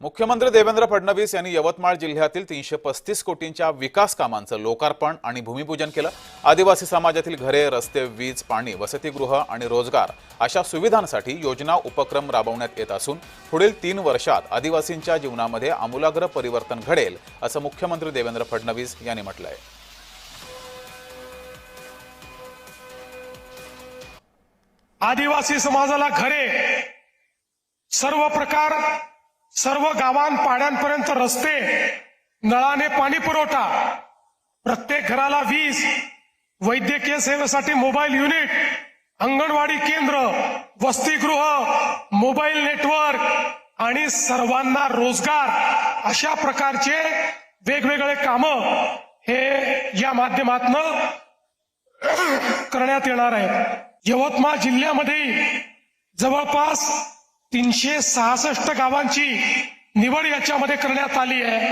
मुख्यमंत्री देवेंद्र फडणवीस यांनी यवतमाळ जिल्ह्यातील तीनशे पस्तीस कोटींच्या विकास कामांचं लोकार्पण आणि भूमिपूजन केलं. आदिवासी समाजातील घरे रस्ते वीज पाणी वसतिगृह आणि रोजगार अशा सुविधांसाठी योजना उपक्रम राबवण्यात येत असून पुढील तीन वर्षात आदिवासींच्या जीवनामध्ये आमूलाग्र परिवर्तन घडेल असं मुख्यमंत्री देवेंद्र फडणवीस यांनी म्हटलं आहे आदिवासी समाजाला घरे सर्व प्रकार सर्व गावां पाड्यांपर्यंत रस्ते नळाने पाणी पुरवठा प्रत्येक घराला वीज वैद्यकीय सेवेसाठी मोबाईल युनिट अंगणवाडी केंद्र वसतिगृह मोबाईल नेटवर्क आणि सर्वांना रोजगार अशा प्रकारचे वेगवेगळे काम हे या माध्यमातनं करण्यात येणार आहे यवतमाळ जिल्ह्यामध्ये जवळपास तीनशे सहासष्ट गावांची निवड याच्यामध्ये करण्यात आली आहे.